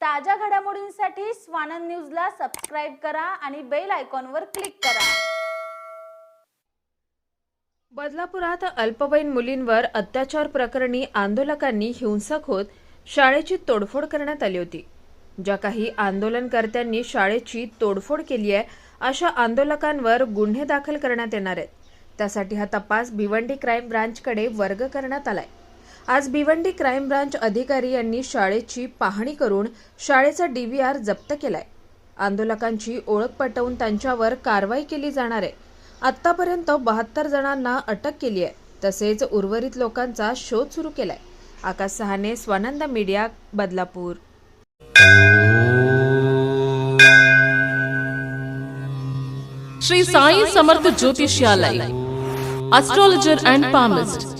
ताज्या घडामोडींसाठी स्वानंद न्यूजला सबस्क्राईब करा आणि बेल आयकॉनवर क्लिक करा. बदलापुरात अल्पवयीन मुलींवर अत्याचार प्रकरणी आंदोलकांनी हिंसक होत शाळेची तोडफोड करण्यात आली होती. ज्या काही आंदोलनकर्त्यांनी शाळेची तोडफोड केली आहे अशा आंदोलकांवर गुन्हे दाखल करण्यात येणार आहेत. त्यासाठी हा तपास भिवंडी क्राईम ब्रांचकडे वर्ग करण्यात आलाय. आज भिवंडी क्राईम ब्रांच अधिकारी यांनी शाळेची पाहणी करून शाळेचा डीव्हीआर जप्त केलाय. आंदोलकांची ओळख पटवून त्यांच्यावर कारवाई केली जाणार आहे. आतापर्यंत बहात्तर जणांना अटक केली आहे. तसेच उर्वरित लोकांचा शोध सुरू केलाय. आकाश Sahane Swanand media Badlapur. Shri Sai Samarth Jyotishalaya astrologer and palmist